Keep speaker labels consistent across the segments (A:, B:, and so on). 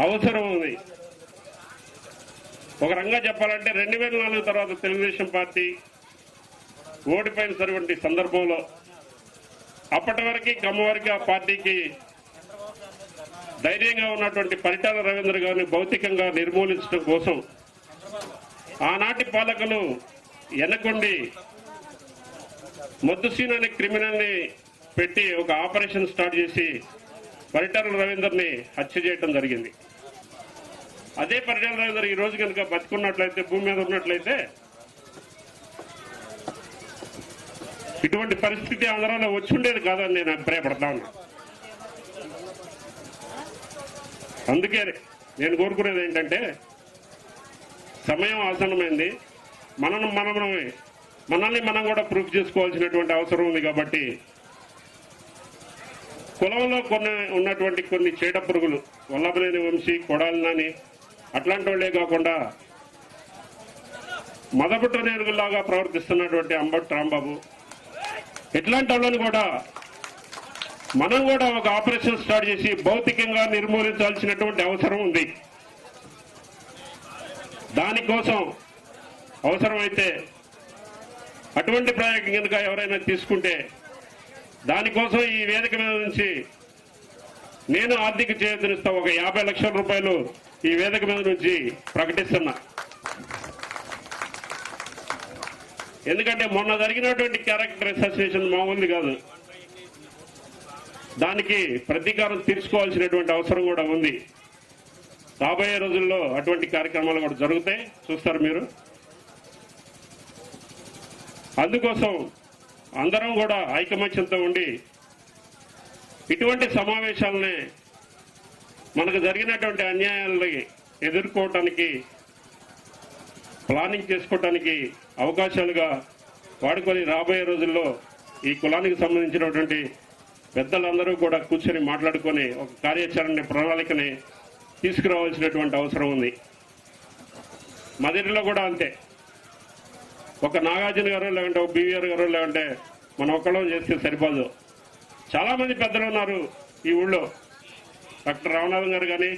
A: అవసరం ఉంది. ఒక రంగా చెప్పాలంటే రెండు వేల నాలుగు తర్వాత తెలుగుదేశం పార్టీ ఓడిపోయిన సరివంటి సందర్భంలో అప్పటి వరకు కమ్మ ఆ పార్టీకి ధైర్యంగా ఉన్నటువంటి పరిటాల రవీంద్ర గారిని భౌతికంగా నిర్మూలించడం కోసం ఆనాటి పాలకులు ఎనకొండి మొద్దుసీన్ అనే క్రిమినల్ని పెట్టి ఒక ఆపరేషన్ స్టార్ట్ చేసి పరిటాల రవీందర్ని హత్య చేయడం జరిగింది. అదే పరిటాల రవీందర్ ఈ రోజు కనుక బతుకున్నట్లయితే భూమి మీద ఉన్నట్లయితే ఇటువంటి పరిస్థితి ఆంధ్రాలో వచ్చి ఉండేది కాదని నేను అభిప్రాయపడతా ఉన్నా. అందుకే నేను కోరుకునేది ఏంటంటే సమయం ఆసన్నమైంది. మనం మనమే మనల్ని మనం కూడా ప్రూఫ్ చేసుకోవాల్సినటువంటి అవసరం ఉంది కాబట్టి కులంలో కొన్ని ఉన్నటువంటి కొన్ని చీడ పురుగులు వల్లభనేని వంశీ కొడాలని అట్లాంటి వాళ్ళే కాకుండా మదపుట్ట నేరుగులాగా ప్రవర్తిస్తున్నటువంటి అంబట్ రాంబాబు ఇట్లాంటి వాళ్ళని కూడా మనం కూడా ఒక ఆపరేషన్ స్టార్ట్ చేసి భౌతికంగా నిర్మూలించాల్సినటువంటి అవసరం ఉంది. దానికోసం అవసరమైతే అటువంటి ప్రయోగం కనుక ఎవరైనా తీసుకుంటే దానికోసం ఈ వేదిక మీద నుంచి నేను ఆర్థిక చేతనిస్తా ఒక యాభై లక్షల రూపాయలు ఈ వేదిక మీద నుంచి ప్రకటిస్తున్నా. ఎందుకంటే మొన్న జరిగినటువంటి క్యారెక్టర్ అసోసియేషన్ మామూలు కాదు. దానికి ప్రతీకారం తీర్చుకోవాల్సినటువంటి అవసరం కూడా ఉంది. రాబోయే రోజుల్లో అటువంటి కార్యక్రమాలు కూడా జరుగుతాయి. చూస్తారు మీరు. అందుకోసం అందరం కూడా ఐకమత్యంతో ఉండి ఇటువంటి సమావేశాలని మనకు జరిగినటువంటి అన్యాయాలని ఎదుర్కోవటానికి ప్లానింగ్ చేసుకోవటానికి అవకాశాలుగా వాడుకొని రాబోయే రోజుల్లో ఈ కులానికి సంబంధించినటువంటి పెద్దలందరూ కూడా కూర్చొని మాట్లాడుకొని ఒక కార్యాచరణ ప్రణాళికని తీసుకురావాల్సినటువంటి అవసరం ఉంది. మదిరిలో కూడా అంతే. ఒక నాగార్జున గారు లేకుంటే ఒక బీవీఆర్ గారు లేకుంటే మనం ఒక్కళ్ళం చేస్తే సరిపోదు. చాలామంది పెద్దలు ఉన్నారు ఈ ఊళ్ళో. డాక్టర్ రామనాథన్ గారు కానీ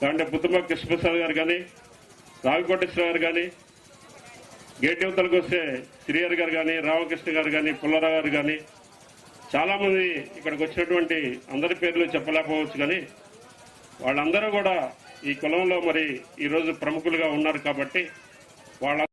A: లేకుంటే పుత్తమ్మ కృష్ణప్రసాద్ గారు కానీ రావికోటేశ్వర గారు కానీ గేట్ యువతలకు వస్తే శ్రీహరి గారు కానీ రామకృష్ణ గారు కానీ పుల్లారావు గారు కానీ చాలామంది ఇక్కడికి వచ్చినటువంటి అందరి పేర్లు చెప్పలేకపోవచ్చు కానీ వాళ్ళందరూ కూడా ఈ కులంలో మరి ఈరోజు ప్రముఖులుగా ఉన్నారు కాబట్టి వాళ్ళ